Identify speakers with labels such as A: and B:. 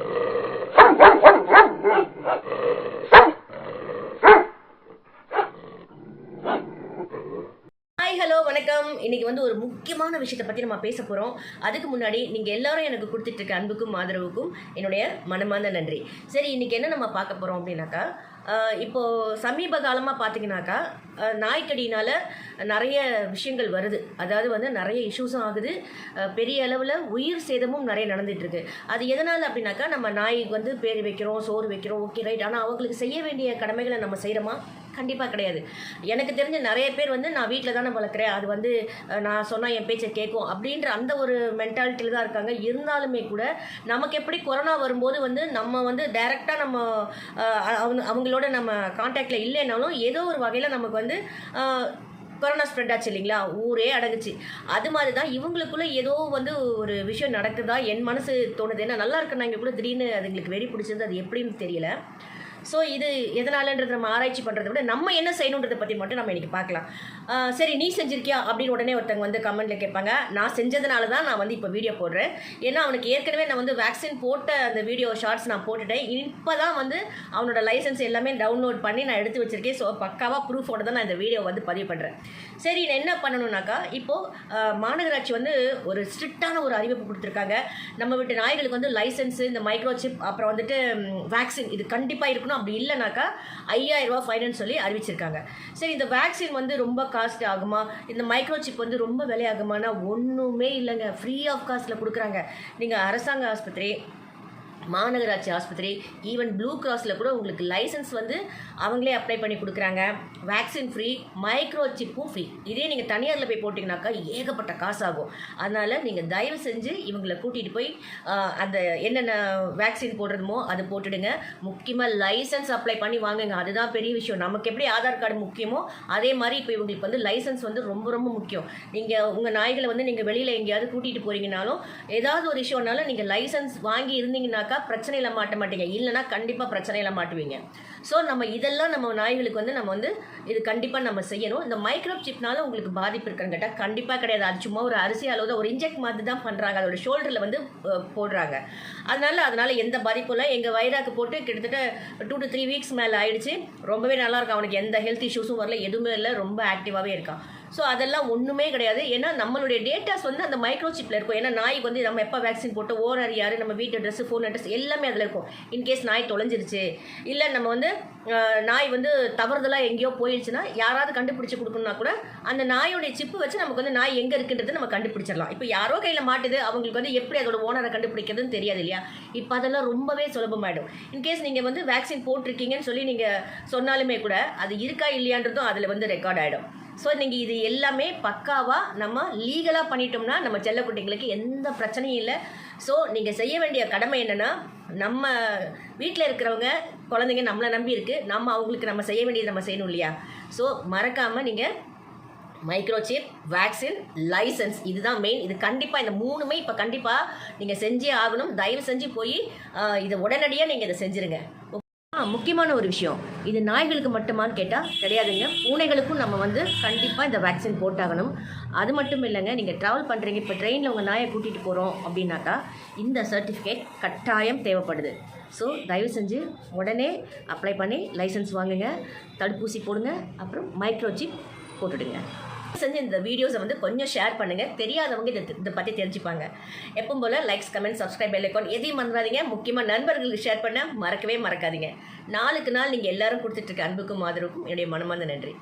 A: Hi hello வணக்கம். இன்னைக்கு வந்து ஒரு முக்கியமான விஷயத்தை பற்றி நம்ம பேச போகிறோம் அதுக்கு முன்னாடி நீங்கள் எல்லாரும் எனக்கு கொடுத்துட்டு இருக்க அன்புக்கும் ஆதரவுக்கும் என்னுடைய மனமார்ந்த நன்றி. சரி இன்னைக்கு என்ன நம்ம பார்க்க போகிறோம் அப்படின்னாக்கா இப்போது சமீப காலமாக பார்த்தீங்கன்னாக்கா நாய்க்கடினால் நாய்க்கடியினால் நிறைய விஷயங்கள் வருது. அதாவது வந்து நிறைய இஷ்யூஸும் ஆகுது. பெரிய அளவில் உயிர் சேதமும் நிறைய நடந்துகிட்ருக்கு அது எதனால் அப்படின்னாக்கா நம்ம நாய்க்கு வந்து பேர் வைக்கிறோம் சோறு வைக்கிறோம் ஓகே ரைட் ஆனால் அவங்களுக்கு செய்ய வேண்டிய கடமைகளை நம்ம செய்கிறோமா கண்டிப்பாக கிடையாது. எனக்கு தெரிஞ்ச நிறைய பேர் வந்து நான் வீட்டில் தானே வளர்க்குறேன். அது வந்து நான் சொன்னால் என் பேச்சை கேட்கும். அப்படின்ற அந்த ஒரு மென்டாலிட்டியில் தான் இருக்காங்க. இருந்தாலுமே கூட நமக்கு எப்படி கொரோனா வரும்போது வந்து நம்ம வந்து டைரெக்டாக நம்ம அவங்க அவங்களோட அவங்களோட நம்ம காண்டாக்டில் இல்லைனாலும் ஏதோ ஒரு வகையில் நமக்கு வந்து கொரோனா ஸ்ப்ரெட் ஆச்சு இல்லைங்களா? ஊரே அடங்குச்சு. அது மாதிரி தான் இவங்களுக்குள்ளே ஏதோ வந்து ஒரு விஷயம் நடக்குதா? என் மனசு தோணுது. ஏன்னா நல்லா இருக்குன்னா இங்கே கூட திடீர்னு அதுங்களுக்கு வெறி பிடிச்சது அது எப்படின்னு தெரியல. ஸோ இது எதனாலன்றது நம்ம ஆராய்ச்சி பண்ணுறதை விட நம்ம என்ன செய்யணுன்றதை பற்றி மட்டும் நம்ம இன்றைக்கி பார்க்கலாம். சரி நீ செஞ்சிருக்கியா அப்படின்னு உடனே ஒருத்தவங்க வந்து கமெண்ட்டில் கேட்பாங்க. நான் செஞ்சதுனால தான் நான் வந்து இப்போ வீடியோ போடுறேன். ஏன்னா அவனுக்கு ஏற்கனவே நான் வந்து வேக்சின் போட்ட அந்த வீடியோ ஷார்ட்ஸ் நான் போட்டுட்டேன். இப்போ தான் வந்து அவனோட லைசன்ஸ் எல்லாமே டவுன்லோட் பண்ணி நான் எடுத்து வச்சுருக்கேன். ஸோ பக்காவாக ப்ரூஃபோட தான் நான் இந்த வீடியோ வந்து பதிவு பண்ணுறேன் சரி நான் என்ன பண்ணணும்னாக்கா இப்போது மாநகராட்சி வந்து ஒரு ஸ்ட்ரிக்டான ஒரு அறிவிப்பு கொடுத்துருக்காங்க. நம்ம வீட்டு நாய்களுக்கு வந்து லைசன்ஸ் இந்த மைக்ரோ சிப் அப்புறம் வந்துட்டு வேக்சின் இது கண்டிப்பாக இருக்கணும். அப்படி இல்லைனாக்கா ஐயாயிரம் ரூபாய் ஃபைனல்னு சொல்லி அறிவிச்சிருக்காங்க. சரி இந்த வேக்சின் வந்து ரொம்ப காஸ்ட் ஆகுமா? இந்த மைக்ரோ சிப் வந்து ரொம்ப விலையாகுமானா ஒன்றுமே இல்லைங்க. ஃப்ரீ ஆஃப் காஸ்ட்டில் கொடுக்குறாங்க. நீங்கள் அரசாங்க ஆஸ்பத்திரி மாநகராட்சி ஆஸ்பத்திரி ஈவன் ப்ளூ கிராஸில் கூட உங்களுக்கு லைசன்ஸ் வந்து அவங்களே அப்ளை பண்ணி கொடுக்குறாங்க. வேக்சின் ஃப்ரீ மைக்ரோ சிப்பும் ஃப்ரீ இதே நீங்கள் தனியாரில் போய் போட்டிங்கனாக்கா ஏகப்பட்ட காசு ஆகும் அதனால் நீங்கள் தயவு செஞ்சு இவங்களை கூட்டிகிட்டு போய் அந்த என்னென்ன வேக்சின் போடுறதுமோ அது போட்டுடுங்க. முக்கியமாக லைசன்ஸ் அப்ளை பண்ணி வாங்குங்க. அதுதான் பெரிய விஷயம். நமக்கு எப்படி ஆதார் கார்டு முக்கியமோ அதே மாதிரி இப்போ இவங்களுக்கு வந்து லைசன்ஸ் வந்து ரொம்ப ரொம்ப முக்கியம். நீங்கள் உங்கள் நாய்களை வந்து நீங்கள் வெளியில் எங்கேயாவது கூட்டிகிட்டு போகிறீங்கனாலும் ஏதாவது ஒரு விஷயம்னாலும் நீங்கள் லைசன்ஸ் வாங்கி இருந்தீங்கனாக்கா பிரச்சனையில் மாட்ட மாட்டீங்க. இல்லைன்னா கண்டிப்பாக பிரச்சனையில் மாட்டுவீங்க. ஸோ நம்ம இதெல்லாம் நம்ம நாய்களுக்கு வந்து நம்ம வந்து இது கண்டிப்பாக நம்ம செய்யணும். இந்த மைக்ரோ சிப்னால உங்களுக்கு பாதிப்பு இருக்கான்னு கேட்டால் கண்டிப்பாக கிடையாது. அது சும்மா ஒரு அரிசி அளவு ஒரு இன்ஜெக்ட் மாதிரி தான் பண்ணுறாங்க அதோட ஷோல்டரில் வந்து போடுறாங்க. அதனால அதனால் எந்த பாதிப்பும் இல்லை. எங்கள் வயிறாக்கு போட்டு கிட்டத்தட்ட டூ டு த்ரீ வீக்ஸ் மேலே ஆயிடுச்சு. ரொம்பவே நல்லாயிருக்கும் அவனுக்கு எந்த ஹெல்த் இஷ்யூஸும் வரல. எதுவுமே இல்லை. ரொம்ப ஆக்டிவாகவே இருக்கான். ஸோ அதெல்லாம் ஒன்றுமே கிடையாது. ஏன்னா நம்மளுடைய டேட்டாஸ் வந்து அந்த மைக்ரோ சிப்பில் இருக்கும். ஏன்னா நாய்க்கு வந்து நம்ம எப்போ வேக்சின் போட்டு ஓனர் யார் நம்ம வீட்டு அட்ரஸ் ஃபோன் அட்ரஸ் எல்லாமே அதில் இருக்கும். இன்கேஸ் நாய் தொலைஞ்சிருச்சு. இல்லை நம்ம வந்து நாய் வந்து தவறுதலாக எங்கேயோ போயிடுச்சுன்னா யாராவது கண்டுபிடிச்சி கொடுக்கணும்னா கூட அந்த நாயோடைய சிப்பு வச்சு நமக்கு வந்து நாய் எங்கே இருக்குன்றது நம்ம கண்டுபிடிச்சிடலாம். இப்போ யாரோ கையில் மாட்டுது அவங்களுக்கு வந்து எப்படி அதோட ஓனரை கண்டுபிடிக்கிறதுன்னு தெரியாது இல்லையா? இப்போ அதெல்லாம் ரொம்பவே சுலபமாயிடும். இன்கேஸ் நீங்கள் வந்து வேக்சின் போட்டிருக்கீங்கன்னு சொல்லி நீங்கள் சொன்னாலுமே கூட அது இருக்கா இல்லையான்றதும் அதில் வந்து ரெக்கார்ட் ஆகிடும் ஸோ நீங்கள் இது எல்லாமே பக்காவாக நம்ம லீகலாக பண்ணிட்டோம்னா நம்ம செல்லக்குட்டிங்களுக்கு எந்த பிரச்சனையும் இல்லை. ஸோ நீங்கள் செய்ய வேண்டிய கடமை என்னென்னா நம்ம வீட்டில் இருக்கிறவங்க குழந்தைங்க நம்மளை நம்பி இருக்குது நம்ம அவங்களுக்கு நம்ம செய்ய வேண்டியது நம்ம செய்யணும் இல்லையா? ஸோ மறக்காமல் நீங்கள் மைக்ரோசிப் வேக்சின் லைசன்ஸ் இதுதான் மெயின் இது கண்டிப்பாக இந்த மூணுமே இப்போ கண்டிப்பாக நீங்கள் செஞ்சே ஆகணும். தயவு செஞ்சு போய் இதை உடனடியாக நீங்கள் இதை செஞ்சுருங்க. முக்கியமான ஒரு விஷயம். இது நாய்களுக்கு மட்டுமான்னு கேட்டால் கிடையாதுங்க. பூனைகளுக்கும் நம்ம வந்து கண்டிப்பாக இந்த வேக்சின் போட்டாகணும். அது மட்டும் இல்லைங்க நீங்கள் ட்ராவல் பண்ணுறீங்க இப்போ ட்ரெயினில் உங்கள் நாயை கூட்டிகிட்டு போகிறோம் அப்படின்னாக்கா இந்த சர்டிஃபிகேட் கட்டாயம் தேவைப்படுது. ஸோ தயவு செஞ்சு உடனே அப்ளை பண்ணி லைசன்ஸ் வாங்குங்க தடுப்பூசி போடுங்க அப்புறம் மைக்ரோசிப் போட்டுடுங்க. செஞ்ச இந்த வீடியோஸை வந்து கொஞ்சம் ஷேர் பண்ணுங்கள் தெரியாதவங்க இதை இதை பற்றி தெரிஞ்சுப்பாங்க. எப்பவும் போல் லைக்ஸ் கமெண்ட் சப்ஸ்கிரைப் பெல் எதையும் மறந்துடாதீங்க. முக்கியமாக நண்பர்களுக்கு ஷேர் பண்ண மறக்கவே மறக்காதீங்க. நாளுக்கு நாள் நீங்கள் எல்லாரும் கொடுத்துட்ருக்க அன்புக்கும் ஆதரவுக்கும் என்னுடைய மனமார்ந்த நன்றி.